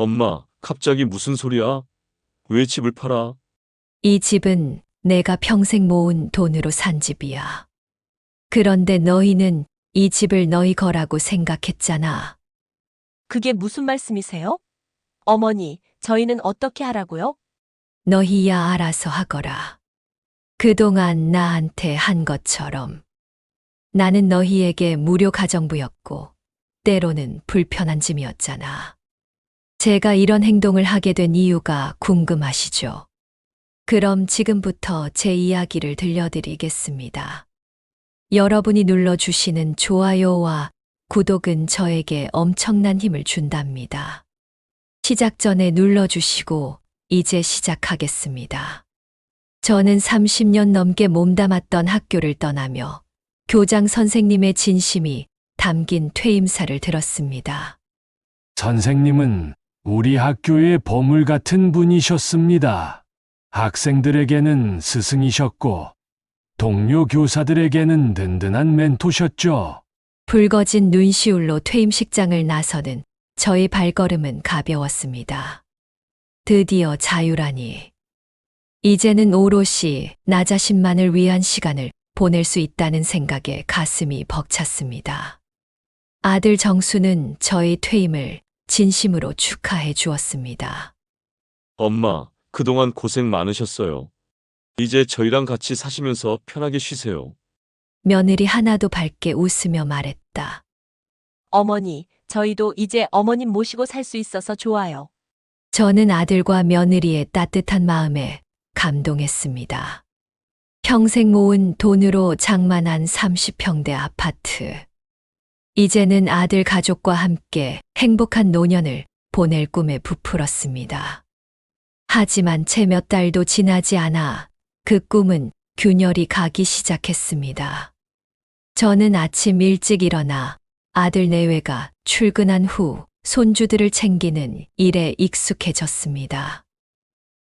엄마, 갑자기 무슨 소리야? 왜 집을 팔아? 이 집은 내가 평생 모은 돈으로 산 집이야. 그런데 너희는 이 집을 너희 거라고 생각했잖아. 그게 무슨 말씀이세요? 어머니, 저희는 어떻게 하라고요? 너희야 알아서 하거라. 그동안 나한테 한 것처럼. 나는 너희에게 무료 가정부였고, 때로는 불편한 짐이었잖아. 제가 이런 행동을 하게 된 이유가 궁금하시죠? 그럼 지금부터 제 이야기를 들려드리겠습니다. 여러분이 눌러주시는 좋아요와 구독은 저에게 엄청난 힘을 준답니다. 시작 전에 눌러주시고 이제 시작하겠습니다. 저는 30년 넘게 몸담았던 학교를 떠나며 교장 선생님의 진심이 담긴 퇴임사를 들었습니다. 선생님은 우리 학교의 보물 같은 분이셨습니다. 학생들에게는 스승이셨고, 동료 교사들에게는 든든한 멘토셨죠. 붉어진 눈시울로 퇴임식장을 나서는 저의 발걸음은 가벼웠습니다. 드디어 자유라니. 이제는 오롯이 나 자신만을 위한 시간을 보낼 수 있다는 생각에 가슴이 벅찼습니다. 아들 정수는 저의 퇴임을 진심으로 축하해 주었습니다. 엄마, 그동안 고생 많으셨어요. 이제 저희랑 같이 사시면서 편하게 쉬세요. 며느리 하나도 밝게 웃으며 말했다. 어머니, 저희도 이제 어머님 모시고 살 수 있어서 좋아요. 저는 아들과 며느리의 따뜻한 마음에 감동했습니다. 평생 모은 돈으로 장만한 30평대 아파트. 이제는 아들 가족과 함께 행복한 노년을 보낼 꿈에 부풀었습니다. 하지만 채 몇 달도 지나지 않아 그 꿈은 균열이 가기 시작했습니다. 저는 아침 일찍 일어나 아들 내외가 출근한 후 손주들을 챙기는 일에 익숙해졌습니다.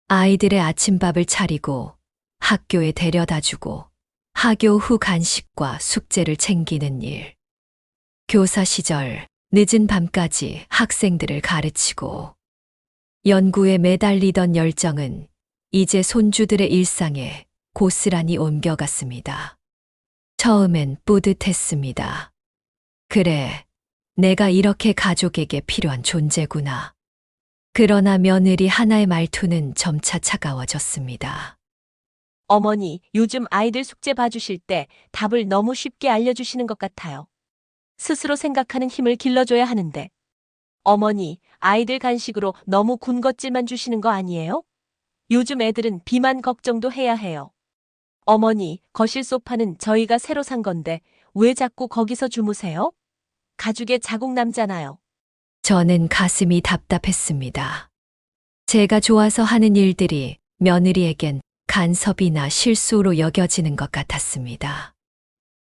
아이들의 아침밥을 차리고 학교에 데려다 주고 하교 후 간식과 숙제를 챙기는 일. 교사 시절 늦은 밤까지 학생들을 가르치고 연구에 매달리던 열정은 이제 손주들의 일상에 고스란히 옮겨갔습니다. 처음엔 뿌듯했습니다. 그래, 내가 이렇게 가족에게 필요한 존재구나. 그러나 며느리 하나의 말투는 점차 차가워졌습니다. 어머니, 요즘 아이들 숙제 봐주실 때 답을 너무 쉽게 알려주시는 것 같아요. 스스로 생각하는 힘을 길러줘야 하는데. 어머니, 아이들 간식으로 너무 군것질만 주시는 거 아니에요? 요즘 애들은 비만 걱정도 해야 해요. 어머니, 거실 소파는 저희가 새로 산 건데 왜 자꾸 거기서 주무세요? 가죽에 자국 남잖아요. 저는 가슴이 답답했습니다. 제가 좋아서 하는 일들이 며느리에겐 간섭이나 실수로 여겨지는 것 같았습니다.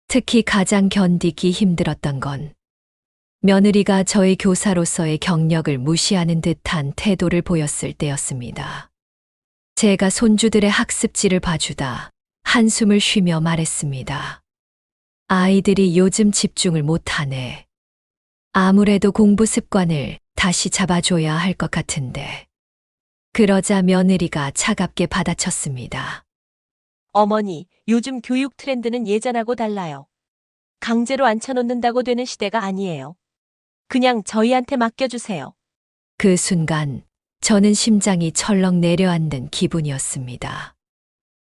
특히 가장 견디기 힘들었던 건 며느리가 저의 교사로서의 경력을 무시하는 듯한 태도를 보였을 때였습니다. 제가 손주들의 학습지를 봐주다 한숨을 쉬며 말했습니다. 아이들이 요즘 집중을 못하네. 아무래도 공부 습관을 다시 잡아줘야 할 것 같은데. 그러자 며느리가 차갑게 받아쳤습니다. 어머니, 요즘 교육 트렌드는 예전하고 달라요. 강제로 앉혀놓는다고 되는 시대가 아니에요. 그냥 저희한테 맡겨주세요. 그 순간 저는 심장이 철렁 내려앉는 기분이었습니다.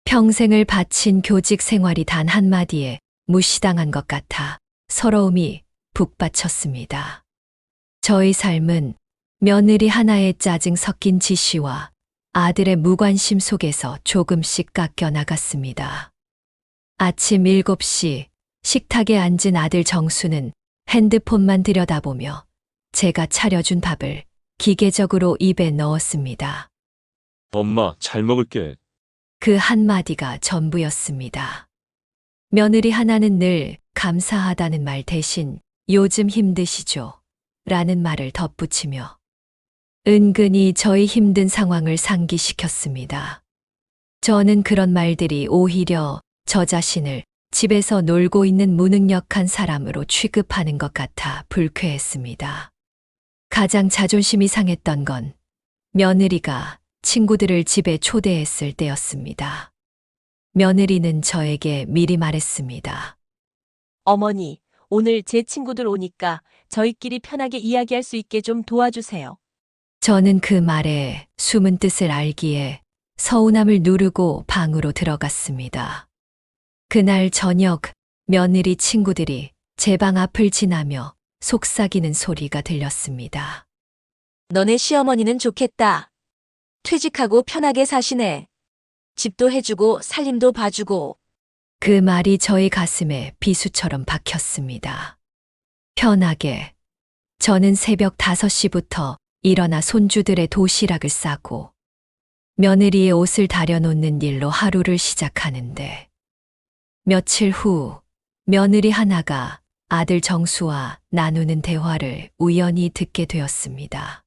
평생을 바친 교직 생활이 단 한마디에 무시당한 것 같아 서러움이 북받쳤습니다. 저의 삶은 며느리 하나의 짜증 섞인 지시와 아들의 무관심 속에서 조금씩 깎여 나갔습니다. 아침 7시 식탁에 앉은 아들 정수는 핸드폰만 들여다보며 제가 차려준 밥을 기계적으로 입에 넣었습니다. 엄마, 잘 먹을게. 그 한마디가 전부였습니다. 며느리 하나는 늘 감사하다는 말 대신 요즘 힘드시죠? 라는 말을 덧붙이며 은근히 저희 힘든 상황을 상기시켰습니다. 저는 그런 말들이 오히려 저 자신을 집에서 놀고 있는 무능력한 사람으로 취급하는 것 같아 불쾌했습니다. 가장 자존심이 상했던 건 며느리가 친구들을 집에 초대했을 때였습니다. 며느리는 저에게 미리 말했습니다. 어머니, 오늘 제 친구들 오니까 저희끼리 편하게 이야기할 수 있게 좀 도와주세요. 저는 그 말에 숨은 뜻을 알기에 서운함을 누르고 방으로 들어갔습니다. 그날 저녁 며느리 친구들이 제 방 앞을 지나며 속삭이는 소리가 들렸습니다. 너네 시어머니는 좋겠다. 퇴직하고 편하게 사시네. 집도 해주고 살림도 봐주고. 그 말이 저의 가슴에 비수처럼 박혔습니다. 편하게. 저는 새벽 5시부터 일어나 손주들의 도시락을 싸고 며느리의 옷을 다려놓는 일로 하루를 시작하는데 며칠 후 며느리 하나가 아들 정수와 나누는 대화를 우연히 듣게 되었습니다.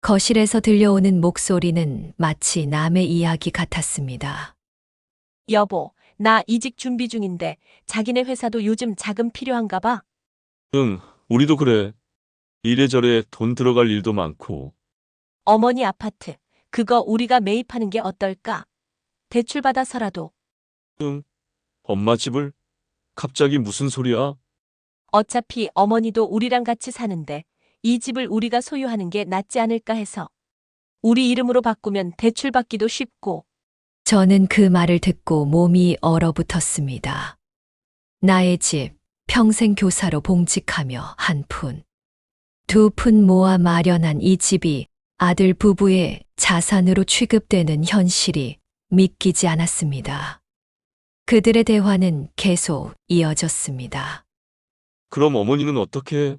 거실에서 들려오는 목소리는 마치 남의 이야기 같았습니다. 여보, 나 이직 준비 중인데 자기네 회사도 요즘 자금 필요한가 봐. 응, 우리도 그래. 이래저래 돈 들어갈 일도 많고. 어머니 아파트, 그거 우리가 매입하는 게 어떨까? 대출 받아서라도. 응. 엄마 집을? 갑자기 무슨 소리야? 어차피 어머니도 우리랑 같이 사는데 이 집을 우리가 소유하는 게 낫지 않을까 해서. 우리 이름으로 바꾸면 대출 받기도 쉽고. 저는 그 말을 듣고 몸이 얼어붙었습니다. 나의 집, 평생 교사로 봉직하며 한 푼. 두 푼 모아 마련한 이 집이 아들 부부의 자산으로 취급되는 현실이 믿기지 않았습니다. 그들의 대화는 계속 이어졌습니다. 그럼 어머니는 어떻게 해?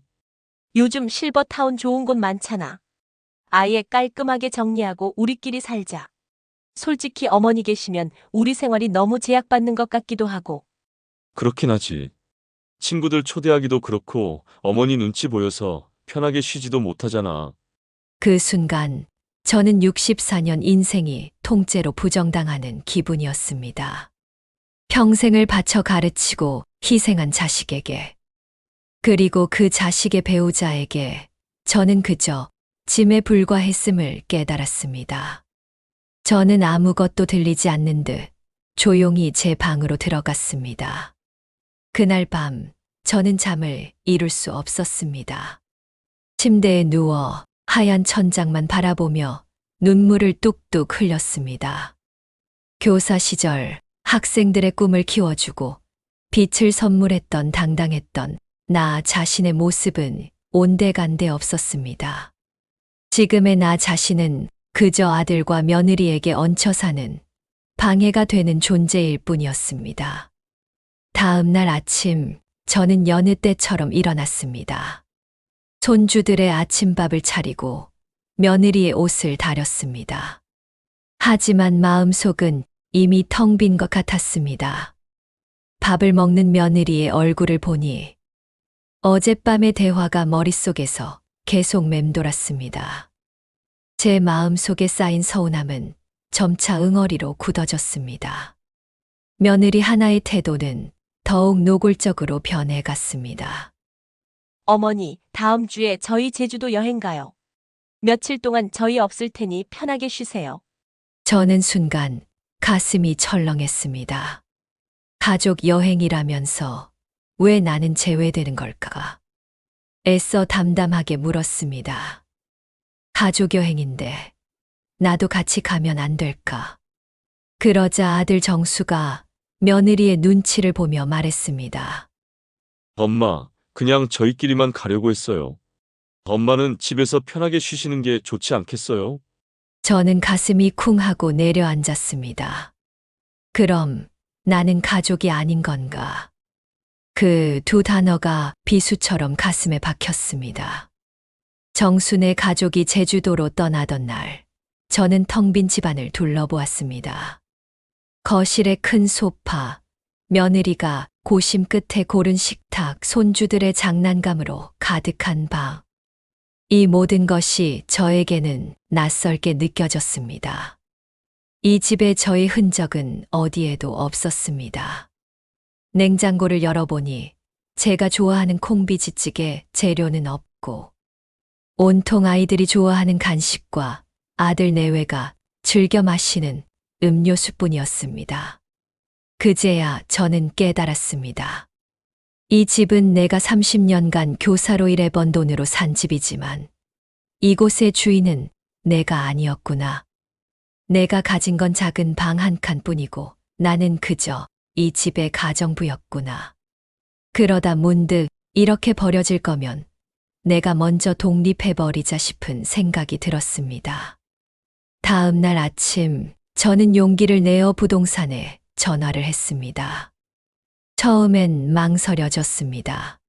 요즘 실버타운 좋은 곳 많잖아. 아예 깔끔하게 정리하고 우리끼리 살자. 솔직히 어머니 계시면 우리 생활이 너무 제약받는 것 같기도 하고. 그렇긴 하지. 친구들 초대하기도 그렇고 어머니 눈치 보여서 편하게 쉬지도 못하잖아. 그 순간 저는 64년 인생이 통째로 부정당하는 기분이었습니다. 평생을 바쳐 가르치고 희생한 자식에게, 그리고 그 자식의 배우자에게 저는 그저 짐에 불과했음을 깨달았습니다. 저는 아무것도 들리지 않는 듯 조용히 제 방으로 들어갔습니다. 그날 밤 저는 잠을 이룰 수 없었습니다. 침대에 누워 하얀 천장만 바라보며 눈물을 뚝뚝 흘렸습니다. 교사 시절 학생들의 꿈을 키워주고 빛을 선물했던 당당했던 나 자신의 모습은 온데간데 없었습니다. 지금의 나 자신은 그저 아들과 며느리에게 얹혀 사는 방해가 되는 존재일 뿐이었습니다. 다음 날 아침 저는 여느 때처럼 일어났습니다. 손주들의 아침밥을 차리고 며느리의 옷을 다렸습니다. 하지만 마음속은 이미 텅 빈 것 같았습니다. 밥을 먹는 며느리의 얼굴을 보니 어젯밤의 대화가 머릿속에서 계속 맴돌았습니다. 제 마음속에 쌓인 서운함은 점차 응어리로 굳어졌습니다. 며느리 하나의 태도는 더욱 노골적으로 변해갔습니다. 어머니, 다음 주에 저희 제주도 여행 가요. 며칠 동안 저희 없을 테니 편하게 쉬세요. 저는 순간 가슴이 철렁했습니다. 가족 여행이라면서 왜 나는 제외되는 걸까? 애써 담담하게 물었습니다. 가족 여행인데 나도 같이 가면 안 될까? 그러자 아들 정수가 며느리의 눈치를 보며 말했습니다. 엄마, 그냥 저희끼리만 가려고 했어요. 엄마는 집에서 편하게 쉬시는 게 좋지 않겠어요? 저는 가슴이 쿵 하고 내려앉았습니다. 그럼 나는 가족이 아닌 건가? 그 두 단어가 비수처럼 가슴에 박혔습니다. 정순의 가족이 제주도로 떠나던 날, 저는 텅 빈 집안을 둘러보았습니다. 거실에 큰 소파, 며느리가 고심 끝에 고른 식탁, 손주들의 장난감으로 가득한 방. 이 모든 것이 저에게는 낯설게 느껴졌습니다. 이 집에 저의 흔적은 어디에도 없었습니다. 냉장고를 열어보니 제가 좋아하는 콩비지찌개 재료는 없고 온통 아이들이 좋아하는 간식과 아들 내외가 즐겨 마시는 음료수뿐이었습니다. 그제야 저는 깨달았습니다. 이 집은 내가 30년간 교사로 일해본 돈으로 산 집이지만 이곳의 주인은 내가 아니었구나. 내가 가진 건 작은 방 한 칸뿐이고 나는 그저 이 집의 가정부였구나. 그러다 문득 이렇게 버려질 거면 내가 먼저 독립해버리자 싶은 생각이 들었습니다. 다음 날 아침 저는 용기를 내어 부동산에 전화를 했습니다. 처음엔 망설여졌습니다.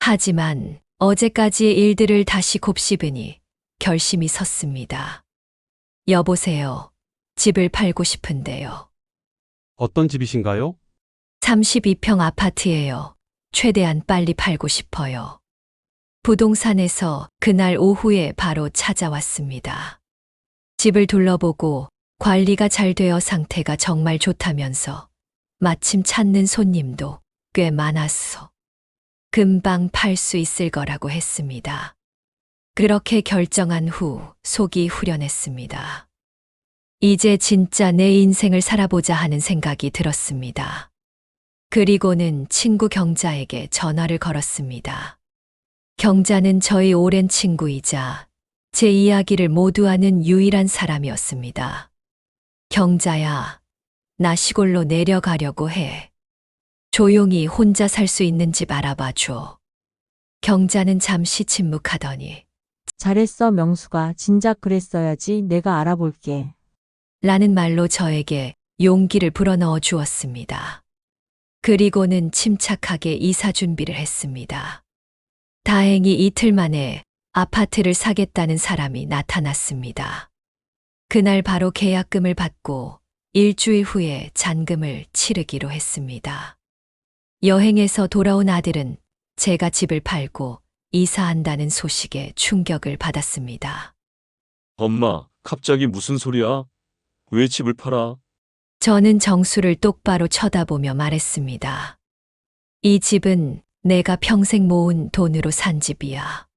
하지만 어제까지의 일들을 다시 곱씹으니 결심이 섰습니다. 여보세요. 집을 팔고 싶은데요. 어떤 집이신가요? 32평 아파트예요. 최대한 빨리 팔고 싶어요. 부동산에서 그날 오후에 바로 찾아왔습니다. 집을 둘러보고 관리가 잘 되어 상태가 정말 좋다면서 마침 찾는 손님도 꽤 많았어. 금방 팔 수 있을 거라고 했습니다. 그렇게 결정한 후 속이 후련했습니다. 이제 진짜 내 인생을 살아보자 하는 생각이 들었습니다. 그리고는 친구 경자에게 전화를 걸었습니다. 경자는 저희 오랜 친구이자 제 이야기를 모두 아는 유일한 사람이었습니다. 경자야, 나 시골로 내려가려고 해. 조용히 혼자 살 수 있는 집 알아봐 줘. 경자는 잠시 침묵하더니 잘했어, 명수가. 진작 그랬어야지. 내가 알아볼게. 라는 말로 저에게 용기를 불어넣어 주었습니다. 그리고는 침착하게 이사 준비를 했습니다. 다행히 이틀 만에 아파트를 사겠다는 사람이 나타났습니다. 그날 바로 계약금을 받고 일주일 후에 잔금을 치르기로 했습니다. 여행에서 돌아온 아들은 제가 집을 팔고 이사한다는 소식에 충격을 받았습니다. 엄마, 갑자기 무슨 소리야? 왜 집을 팔아? 저는 정수를 똑바로 쳐다보며 말했습니다. 이 집은 내가 평생 모은 돈으로 산 집이야.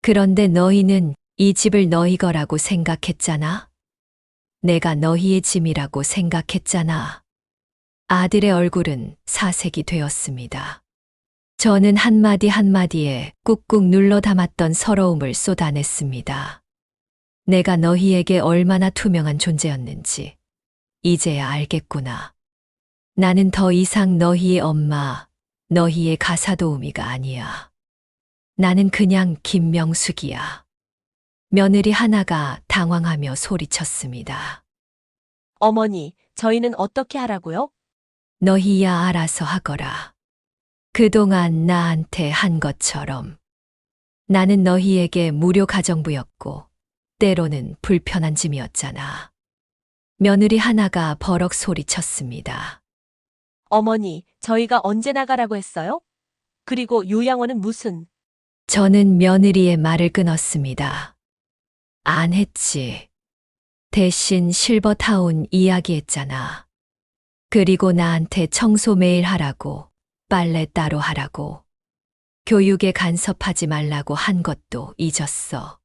그런데 너희는 이 집을 너희 거라고 생각했잖아? 내가 너희의 짐이라고 생각했잖아. 아들의 얼굴은 사색이 되었습니다. 저는 한마디 한마디에 꾹꾹 눌러 담았던 서러움을 쏟아냈습니다. 내가 너희에게 얼마나 투명한 존재였는지 이제야 알겠구나. 나는 더 이상 너희의 엄마, 너희의 가사도우미가 아니야. 나는 그냥 김명숙이야. 며느리 하나가 당황하며 소리쳤습니다. 어머니, 저희는 어떻게 하라고요? 너희야 알아서 하거라. 그동안 나한테 한 것처럼. 나는 너희에게 무료 가정부였고, 때로는 불편한 짐이었잖아. 며느리 하나가 버럭 소리쳤습니다. 어머니, 저희가 언제 나가라고 했어요? 그리고 요양원은 무슨, 저는 며느리의 말을 끊었습니다. 안 했지. 대신 실버타운 이야기했잖아. 그리고 나한테 청소 매일 하라고, 빨래 따로 하라고, 교육에 간섭하지 말라고 한 것도 잊었어.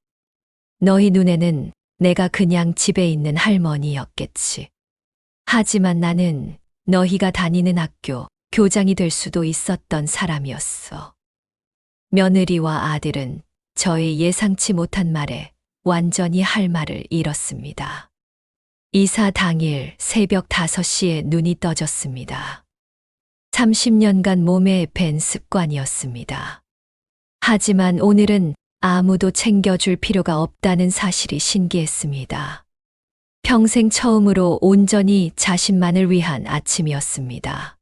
너희 눈에는 내가 그냥 집에 있는 할머니였겠지. 하지만 나는 너희가 다니는 학교 교장이 될 수도 있었던 사람이었어. 며느리와 아들은 저의 예상치 못한 말에 완전히 할 말을 잃었습니다. 이사 당일 새벽 5시에 눈이 떠졌습니다. 30년간 몸에 밴 습관이었습니다. 하지만 오늘은 아무도 챙겨줄 필요가 없다는 사실이 신기했습니다. 평생 처음으로 온전히 자신만을 위한 아침이었습니다.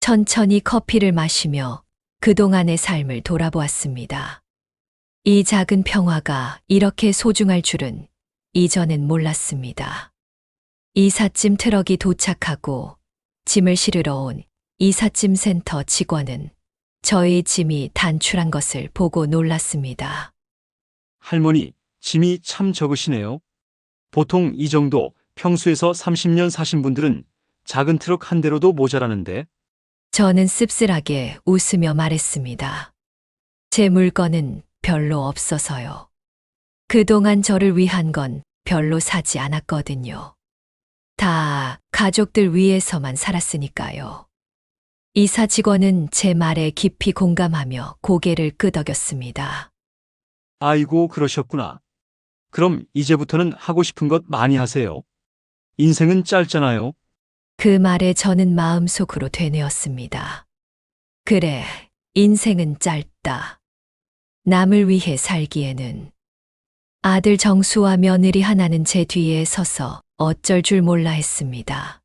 천천히 커피를 마시며 그동안의 삶을 돌아보았습니다. 이 작은 평화가 이렇게 소중할 줄은 이전엔 몰랐습니다. 이삿짐 트럭이 도착하고 짐을 실으러 온 이삿짐 센터 직원은 저의 짐이 단출한 것을 보고 놀랐습니다. 할머니, 짐이 참 적으시네요. 보통 이 정도 평수에서 30년 사신 분들은 작은 트럭 한 대로도 모자라는데 저는 씁쓸하게 웃으며 말했습니다. 제 물건은 별로 없어서요. 그동안 저를 위한 건 별로 사지 않았거든요. 다 가족들 위해서만 살았으니까요. 이사 직원은 제 말에 깊이 공감하며 고개를 끄덕였습니다. 아이고, 그러셨구나. 그럼 이제부터는 하고 싶은 것 많이 하세요. 인생은 짧잖아요. 그 말에 저는 마음속으로 되뇌었습니다. 그래, 인생은 짧다. 남을 위해 살기에는 아들 정수와 며느리 하나는 제 뒤에 서서 어쩔 줄 몰라 했습니다.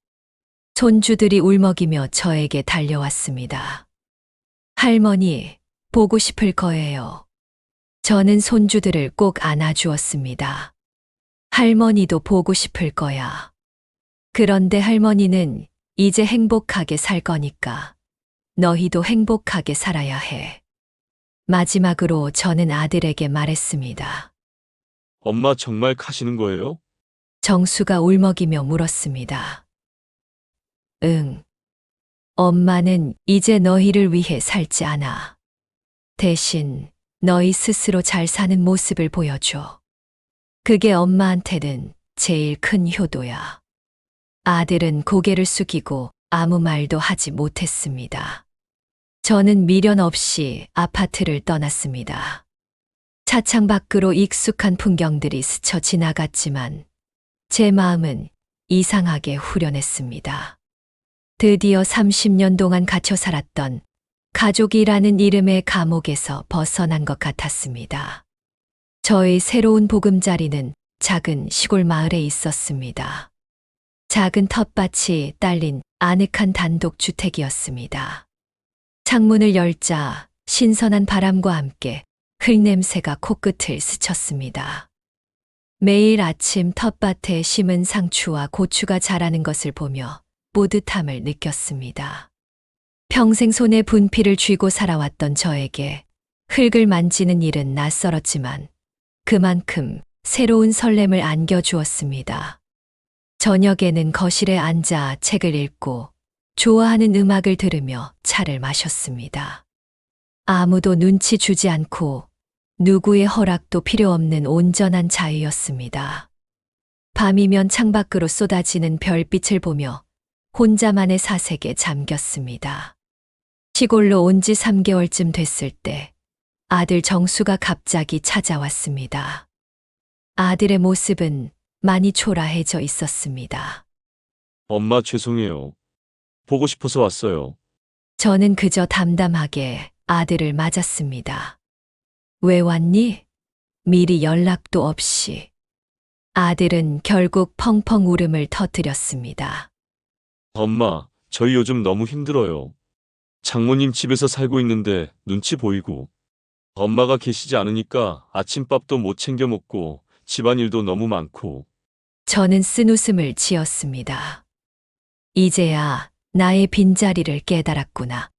손주들이 울먹이며 저에게 달려왔습니다. 할머니, 보고 싶을 거예요. 저는 손주들을 꼭 안아주었습니다. 할머니도 보고 싶을 거야. 그런데 할머니는 이제 행복하게 살 거니까 너희도 행복하게 살아야 해. 마지막으로 저는 아들에게 말했습니다. 엄마 정말 가시는 거예요? 정수가 울먹이며 물었습니다. 응. 엄마는 이제 너희를 위해 살지 않아. 대신 너희 스스로 잘 사는 모습을 보여줘. 그게 엄마한테는 제일 큰 효도야. 아들은 고개를 숙이고 아무 말도 하지 못했습니다. 저는 미련 없이 아파트를 떠났습니다. 차창 밖으로 익숙한 풍경들이 스쳐 지나갔지만 제 마음은 이상하게 후련했습니다. 드디어 30년 동안 갇혀 살았던 가족이라는 이름의 감옥에서 벗어난 것 같았습니다. 저의 새로운 보금자리는 작은 시골 마을에 있었습니다. 작은 텃밭이 딸린 아늑한 단독 주택이었습니다. 창문을 열자 신선한 바람과 함께 흙냄새가 코끝을 스쳤습니다. 매일 아침 텃밭에 심은 상추와 고추가 자라는 것을 보며 뿌듯함을 느꼈습니다. 평생 손에 분필을 쥐고 살아왔던 저에게 흙을 만지는 일은 낯설었지만 그만큼 새로운 설렘을 안겨주었습니다. 저녁에는 거실에 앉아 책을 읽고 좋아하는 음악을 들으며 차를 마셨습니다. 아무도 눈치 주지 않고 누구의 허락도 필요 없는 온전한 자유였습니다. 밤이면 창밖으로 쏟아지는 별빛을 보며 혼자만의 사색에 잠겼습니다. 시골로 온 지 3개월쯤 됐을 때 아들 정수가 갑자기 찾아왔습니다. 아들의 모습은 많이 초라해져 있었습니다. 엄마 죄송해요. 보고 싶어서 왔어요. 저는 그저 담담하게 아들을 맞았습니다. 왜 왔니? 미리 연락도 없이. 아들은 결국 펑펑 울음을 터뜨렸습니다. 엄마, 저희 요즘 너무 힘들어요. 장모님 집에서 살고 있는데 눈치 보이고. 엄마가 계시지 않으니까 아침밥도 못 챙겨 먹고 집안일도 너무 많고. 저는 쓴 웃음을 지었습니다. 이제야 나의 빈자리를 깨달았구나.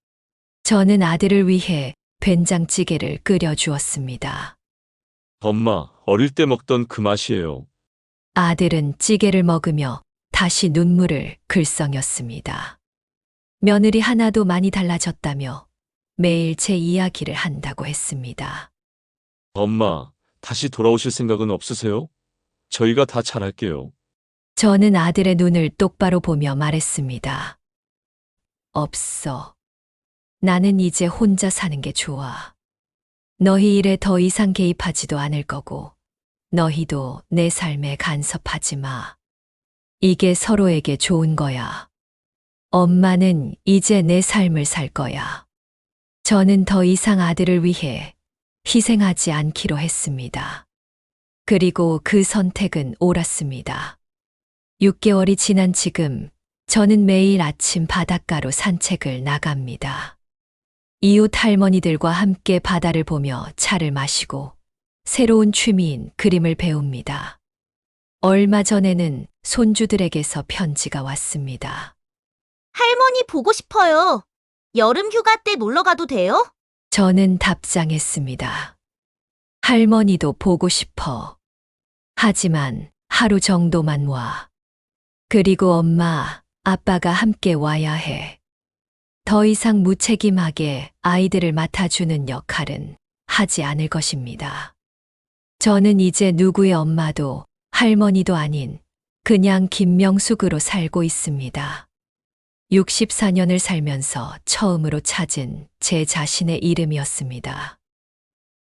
저는 아들을 위해 된장찌개를 끓여주었습니다. 엄마, 어릴 때 먹던 그 맛이에요. 아들은 찌개를 먹으며 다시 눈물을 글썽였습니다. 며느리 하나도 많이 달라졌다며 매일 제 이야기를 한다고 했습니다. 엄마, 다시 돌아오실 생각은 없으세요? 저희가 다 잘할게요. 저는 아들의 눈을 똑바로 보며 말했습니다. 없어. 나는 이제 혼자 사는 게 좋아. 너희 일에 더 이상 개입하지도 않을 거고, 너희도 내 삶에 간섭하지 마. 이게 서로에게 좋은 거야. 엄마는 이제 내 삶을 살 거야. 저는 더 이상 아들을 위해 희생하지 않기로 했습니다. 그리고 그 선택은 옳았습니다. 6개월이 지난 지금 저는 매일 아침 바닷가로 산책을 나갑니다. 이웃 할머니들과 함께 바다를 보며 차를 마시고 새로운 취미인 그림을 배웁니다. 얼마 전에는 손주들에게서 편지가 왔습니다. 할머니 보고 싶어요. 여름 휴가 때 놀러 가도 돼요? 저는 답장했습니다. 할머니도 보고 싶어. 하지만 하루 정도만 와. 그리고 엄마, 아빠가 함께 와야 해. 더 이상 무책임하게 아이들을 맡아주는 역할은 하지 않을 것입니다. 저는 이제 누구의 엄마도 할머니도 아닌 그냥 김명숙으로 살고 있습니다. 64년을 살면서 처음으로 찾은 제 자신의 이름이었습니다.